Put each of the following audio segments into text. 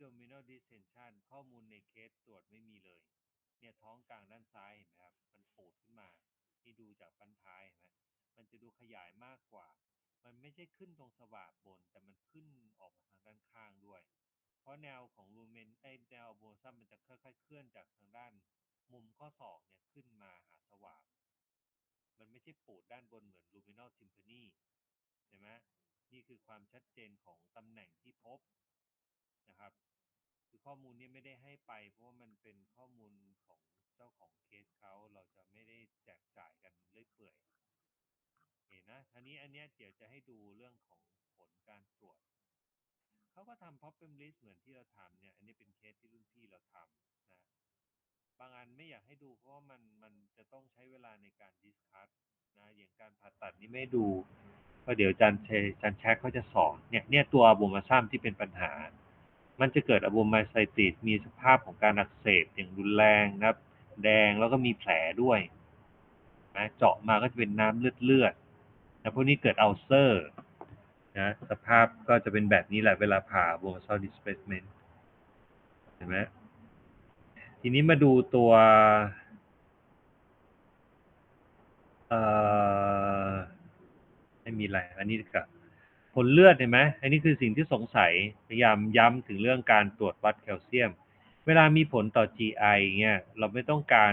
abdominal distension ข้อมูลในเคสตรวจไม่มีเลย เนี่ยท้องกลางด้านซ้ายเห็นไหมครับ มันปูดขึ้นมา ที่ดูจากฟันท้ายเห็นไหมมันจะดูขยายมากกว่า มันไม่ใช่ขึ้นตรงสวาบบน แต่มันขึ้นออกมาทางด้านข้างด้วย เพราะแนวของลูเมนไอแนวโบซัมมันจะค่อยๆ เคลื่อนจากทางด้านมุมข้อศอกเนี่ยขึ้นมาหาสวาบมันไม่ใช่ปูดด้านบนเหมือนลูมิน a ลทิม p นีเห็นไหมนี่คือความชัดเจนของตำแหน่งที่พบ นะครับ คือข้อมูลนี้ไม่ได้ให้ไป เพราะว่ามันเป็นข้อมูลของเจ้าของเคสเขาเราจะไม่ได้แจกจ่ายกันเรื่อยเปื่อยเห็นนะทีนี้อันเนี้ยเดี๋ยวจะให้ดูเรื่องของผลการตรวจเขาก็ทำ problem list เหมือนที่เราทำเนี่ย อันนี้เป็นเคสที่รุ่นพี่เราทำนะบางอันไม่อยากให้ดูเพราะว่ามันมันจะต้องใช้เวลาในการดิสคัสนะอย่างการผ่าตัดนี่ไม่ดูเพราะเดี๋ยวจารย์เชจารย์แช็คเขาจะสอนเนี่ยเนี่ยตัวอะโบมาซัมที่เป็นปัญหา มันจะเกิดอะโบมาไซติสมีสภาพของการอักเสบอย่างรุนแรงนะครับ แดงแล้วก็มีแผลด้วยนะเจาะมาก็จะเป็นน้ำเลือดเลือดนะพวกนี้เกิดอัลเซอร์นะสภาพก็จะเป็นแบบนี้แหละเวลาผ่าโบมาซัลดิสเพลสเมนต์เห็นไหมทีนี้มาดูตัวเอ่อไม่มีอะไรอันนี้กับ ผลเลือดเห็นไหมอันนี้คือสิ่งที่สงสัยพยายามย้ำถึงเรื่องการตรวจวัดแคลเซียม เวลามีผลต่อ GI เงี้ยเราไม่ต้องการ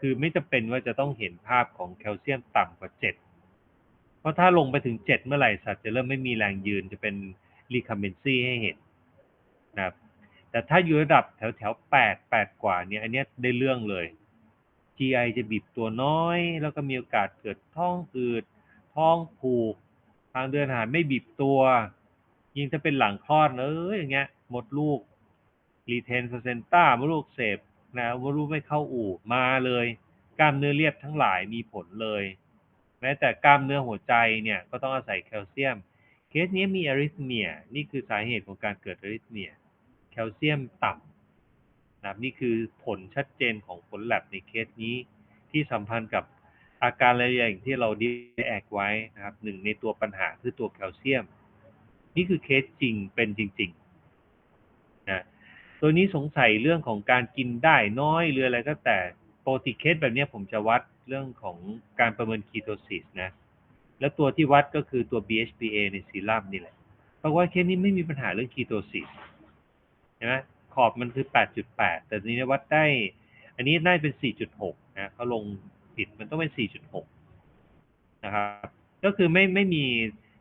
คือไม่จำเป็นว่าจะต้องเห็นภาพของแคลเซียมต่ำกว่า7เพราะถ้าลงไปถึง7เมื่อไหร่สัตว์จะเริ่มไม่มีแรงยืนจะเป็นรีคาเมนซีให้เห็นนะครับแต่ถ้าอยู่ระดับแถวแถวแปดแปดกว่าเนี่ยอันเนี้ยได้เรื่องเลย GI จะบีบตัวน้อย แล้วก็มีโอกาสเกิดท้องอืดท้องผูก ทางเดินอาหารไม่บีบตัว ยิ่งถ้าเป็นหลังคลอดเอ้ยอย่างเงี้ยหมดลูกรีเทนเซนต้ามดลูกเสพนะมดลูกไม่เข้าอู่มาเลย กล้ามเนื้อเรียบทั้งหลายมีผลเลย แม้แต่กล้ามเนื้อหัวใจเนี่ยก็ต้องอาศัยแคลเซียม เคสนี้มีอาริทเมียนี่คือสาเหตุของการเกิดอาริทเมียแคลเซียมต่ำนะนี่คือผลชัดเจนของผลแลบในเคสนี้ที่สัมพันธ์กับ อาการอะไรอย่างที่เราดีแอกไว้นะครับหนึ่งในตัวปัญหาคือตัวแคลเซียม นี่คือเคสจริงเป็นจริงๆนะตัวนี้สงสัยเรื่องของการกินได้น้อยหรืออะไรก็แต่ปกติเคสแบบนี้ผมจะวัดเรื่องของการประเมินคีโตซิสนะแล้วตัวที่วัดก็คือตัว BHPA ในซีรั่มนี่แหละเพราะว่าเคสนี้ไม่มีปัญหาเรื่องคีโตซิสใช่ไหมขอบมันคือ 8.8 แต่นี้วัดได้ อันนี้ได้เป็น 4.6 นะเขาลง ผิด มันต้องเป็น 4.6 นะครับ ก็คือไม่ไม่มี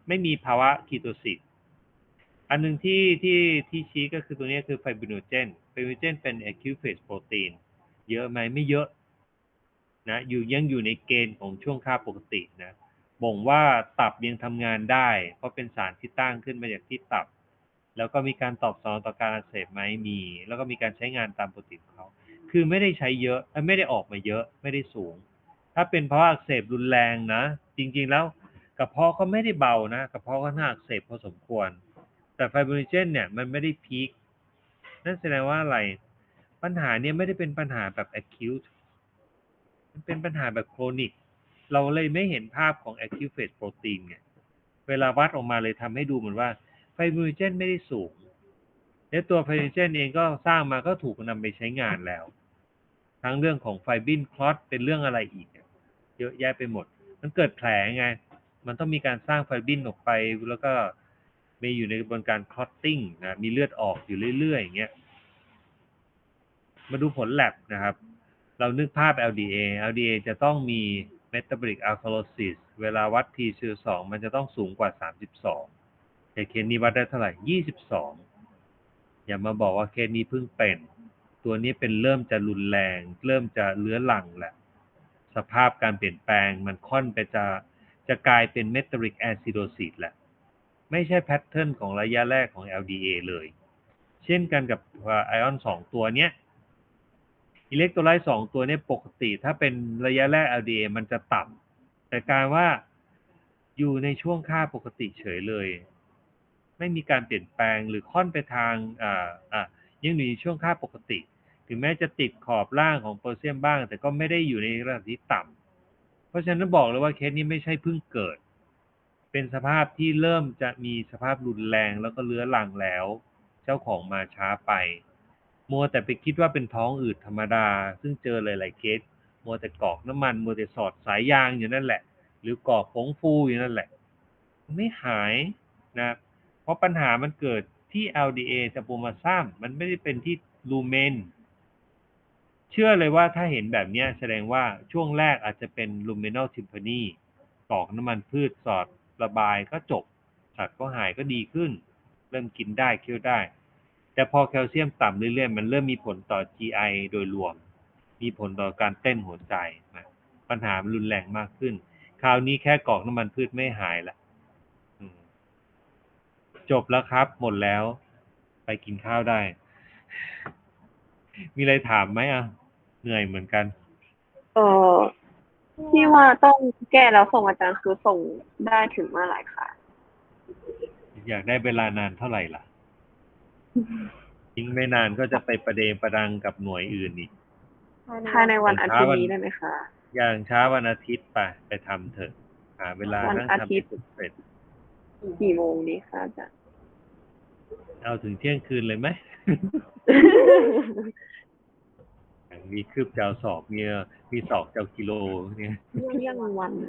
ไม่มีภาวะคีโตซิสอันหนึ่งที่ที่ที่ชี้ก็คือตัวนี้คือไฟบริโนเจนไฟบริโนเจนเป็น acute phase protein เยอะไหมไม่เยอะนะอยู่ยังอยู่ในเกณฑ์ของช่วงค่าปกตินะบ่งว่าตับยังทำงานได้ เพราะเป็นสารที่ตั้งขึ้นมาจากที่ตับ แล้วก็มีการตอบสนองต่อการอักเสบไหมมี แล้วก็มีการใช้งานตามปกติของเขา คือไม่ได้ใช้เยอะไม่ได้ออกมาเยอะไม่ได้สูง ถ้าเป็นเพราะอักเสบรุนแรงนะ จริงๆแล้วกระเพาะก็ไม่ได้เบานะกระเพาะก็น่าอักเสบพอสมควร แต่ไฟบริเจนเนี่ยมันไม่ได้พีคนั่นแสดงว่าอะไรปัญหาเนี่ยไม่ได้เป็นปัญหาแบบ acute มันเป็นปัญหาแบบโครนิกเราเลยไม่เห็นภาพของ acute phase protein ไงเวลาวัดออกมาเลยทำให้ดูเหมือนว่าไฟบริเจนไม่ได้สูงและตัวไฟบริเจนเองก็สร้างมาก็ถูกนำไปใช้งานแล้ว ทั้งเรื่องของไฟบินคลอตเป็นเรื่องอะไรอีก เยอะแยะไปหมด มันเกิดแผลไง มันต้องมีการสร้างไฟบินออกไป แล้วก็มีอยู่ในกระบวนการคลอตติ้งนะ มีเลือดออกอยู่เรื่อยๆอย่างเงี้ย มาดูผลแลบนะครับ เรานึกภาพ LDA LDA จะต้องมี metabolic alkalosis เวลาวัด T 2มันจะต้องสูงกว่า 32 แต่เคสนี้วัดได้เท่าไหร่ 22 อย่ามาบอกว่าเคสนี้เพิ่งเป็น ตัวนี้เป็นเริ่มจะรุนแรง เริ่มจะเลื้อรังแหละ สภาพการเปลี่ยนแปลงมันค่อนไปจะจะกลายเป็น metabolic acidosis แหละ ไม่ใช่แพทเทิร์นของระยะแรกของ LDA เลย เช่นกันกับไอออนสองตัวเนี้ยอิเล็กโทรไลต์สองตัวนี้ปกติถ้าเป็นระยะแรก LDA มันจะต่ำแต่การว่าอยู่ในช่วงค่าปกติเฉยเลย ไม่มีการเปลี่ยนแปลงหรือค่อนไปทางอ่าอ่ายังอยู่ในช่วงค่าปกติ ถึงแม้จะติดขอบล่างของโพแทสเซียมบ้าง แต่ก็ไม่ได้อยู่ในระดับที่ต่ำเพราะฉะนั้นบอกเลยว่าเคสนี้ไม่ใช่เพิ่งเกิด เป็นสภาพที่เริ่มจะมีสภาพรุนแรงแล้วก็เลื้อรังแล้ว เจ้าของมาช้าไป มัวแต่ไปคิดว่าเป็นท้องอืดธรรมดา ซึ่งเจอหลายๆเคส มัวแต่กอกน้ำมัน มัวแต่สอดสายยางอยู่นั่นแหละ หรือกอกผงฟูอยู่นั่นแหละ ไม่หายนะ เพราะปัญหามันเกิดที่ LDA สโปมาซัมมันไม่ได้เป็นที่ลูเมน เชื่อเลยว่าถ้าเห็นแบบนี้แสดงว่าช่วงแรกอาจจะเป็นลูเมน a ลทิมพานีกรอกน้ำมันพืชสอดระบายก็จบ สัตว์ก็หายก็ดีขึ้น เริ่มกินได้เคี้ยวได้ แต่พอแคลเซียมต่ำเรื่อยๆ มันเริ่มมีผลต่อ GI โดยรวม มีผลต่อการเต้นหัวใจนะปัญหามันรุนแรงมากขึ้น คราวนี้แค่กอกน้ำมันพืชไม่หายละจบแล้วครับ หมดแล้ว ไปกินข้าวได้ มีอะไรถามไหมอะ เหนื่อยเหมือนกัน เออที่ว่าต้องแก้แล้วส่งอาจารย์คือส่งได้ถึงเมื่อไหร่คะอยากได้เวลานานเท่าไหร่ล่ะ ทิ้งไม่นานก็จะไปประเดประดังกับหน่วยอื่นอีก ภายในวันอาทิตย์นี้ได้ไหมคะ อย่างช้าวันอาทิตย์ไปไปทำเถอะ หาเวลาวันนั่งอาทำทิให้ตย์ เสร็จ กี่โมงดีคะอาจารย์ เอาถึงเที่ยงคืนเลยไหมอย่าง มีคืบเจ้าศอบมีมีศอกเจ้ากิโลเนี่ยเรื่องวัน